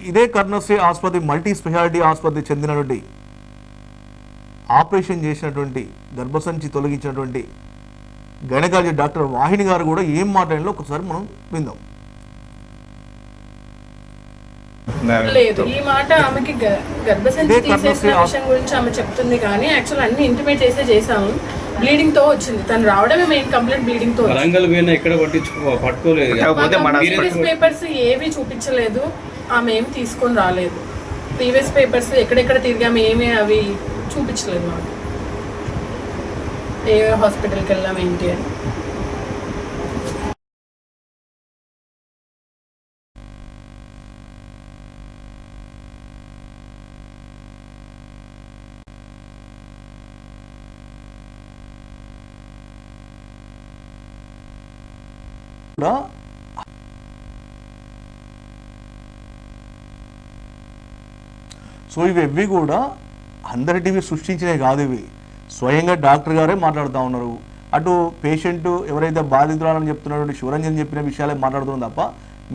ఇదే కర్ణశ్రీ ఆసుపత్రి multi speciality ఆసుపత్రి చెందినటువంటి ఆపరేషన్ చేసినటువంటి గర్భసంచి తొలగించినటువంటి గైనకాలజీ డాక్టర్ వాహిని గారు కూడా ఏం మాట్లాడిలో ఒకసారి మనం విందాం. లేదు ఈ మాట ఆమెకి గర్భసంచి తీసేసిన విషయం గురించి ఆమె చెప్తుంది కానీ యాక్చువల్ అన్ని ఇంటిమేట్ చేసే చేసాము బ్లీడింగ్తో వచ్చింది. తను రావడమే మెయిన్ కంప్లైంట్ బ్లీడింగ్తో. వరంగల్ పోయినా ఎక్కడ పట్టించుకో పట్టుకోలేదు. పేపర్స్ ఏవి చూపించలేదు. ఆమె ఏమి తీసుకొని రాలేదు. ప్రీవియస్ పేపర్స్ ఎక్కడెక్కడ తిరిగాము ఏమి అవి చూపించలేదు మాకు. ఏ హాస్పిటల్కి వెళ్ళాం ఏంటి అని. కూడా సో ఇవి కూడా అందరి టీవీ సృష్టించినవి కాదు ఇవి. స్వయంగా డాక్టర్ గారే మాట్లాడుతూ ఉన్నారు. అటు పేషెంట్ ఎవరైతే బాధితురాలని చెప్తున్నటువంటి శివరంజన్ చెప్పిన విషయాలే మాట్లాడుతున్నాం తప్ప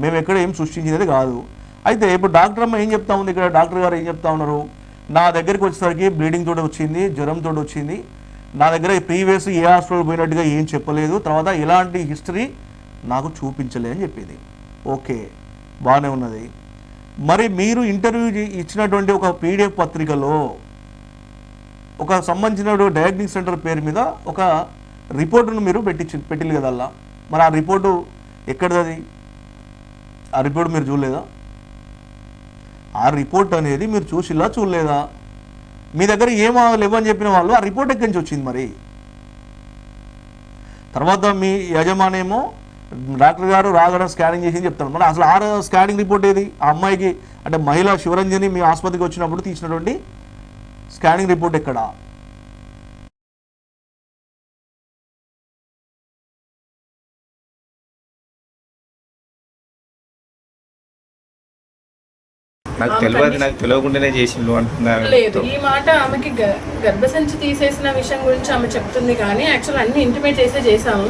మేము ఎక్కడ ఏం సృష్టించినది కాదు. అయితే ఇప్పుడు డాక్టర్ అమ్మ ఏం చెప్తా ఉంది ఇక్కడ? డాక్టర్ గారు ఏం చెప్తా ఉన్నారు? నా దగ్గరికి వచ్చేసరికి బ్లీడింగ్ తోటి వచ్చింది జ్వరం తోటి వచ్చింది. నా దగ్గర ప్రీవియస్ ఏ హాస్పిటల్ పోయినట్టుగా ఏం చెప్పలేదు. తర్వాత ఎలాంటి హిస్టరీ నాకు చూపించలే అని చెప్పింది. ఓకే బాగానే ఉన్నది. మరి మీరు ఇంటర్వ్యూ ఇచ్చినటువంటి ఒక పీడిఎఫ్ పత్రికలో ఒక సంబంధించిన డయాగ్నిక్ సెంటర్ పేరు మీద ఒక రిపోర్టును మీరు పెట్టించి పెట్టిల్లు కదల్లా మరి ఆ రిపోర్టు ఎక్కడిది ఆ రిపోర్ట్ మీరు చూడలేదా? ఆ రిపోర్ట్ అనేది మీరు చూసిలా చూడలేదా? మీ దగ్గర ఏం లేవని చెప్పిన వాళ్ళు ఆ రిపోర్ట్ ఎక్కడి నుంచి వచ్చింది మరి? తర్వాత మీ యజమానేమో డాక్టర్ గారు రాగడం స్కానింగ్ చేసి చెప్తారు మరి అసలు ఆ స్కానింగ్ రిపోర్ట్ ఏది? ఆ అమ్మాయికి అంటే మహిళ శివరంజని మీ ఆసుపత్రికి వచ్చినప్పుడు తీసినటువంటి స్కానింగ్ రిపోర్ట్ ఎక్కడ? నాకు తెలియదు నాకు తెలియకుండానే చేసిండు అంటున్నారు. లేదు ఈ మాట ఆమెకి గ- గర్భసంచి తీసేసిన విషయం గురించి ఆమె చెప్తుంది కానీ యాక్చువల్ అన్ని ఇంటిమేట్ చేసే చేసాము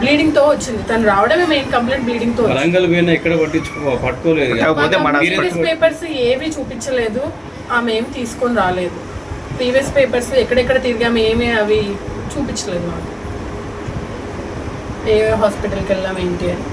బ్లీడింగ్తో వచ్చింది. తను రావడమే మెయిన్ కంప్లైంట్ బ్లీడింగ్తో. వరంగల్ పోయినా ఎక్కడ పట్టించుకో పట్టుకోలేదు కాకపోతే మన ప్రీవియస్ పేపర్స్ ఏవి చూపించలేదు. ఆమె ఏమి తీసుకొని రాలేదు. ప్రీవియస్ పేపర్స్ ఎక్కడెక్కడ తిరిగాము ఏమి అవి చూపించలేదు మాకు. ఏ హాస్పిటల్కి వెళ్ళాం ఏంటి అని.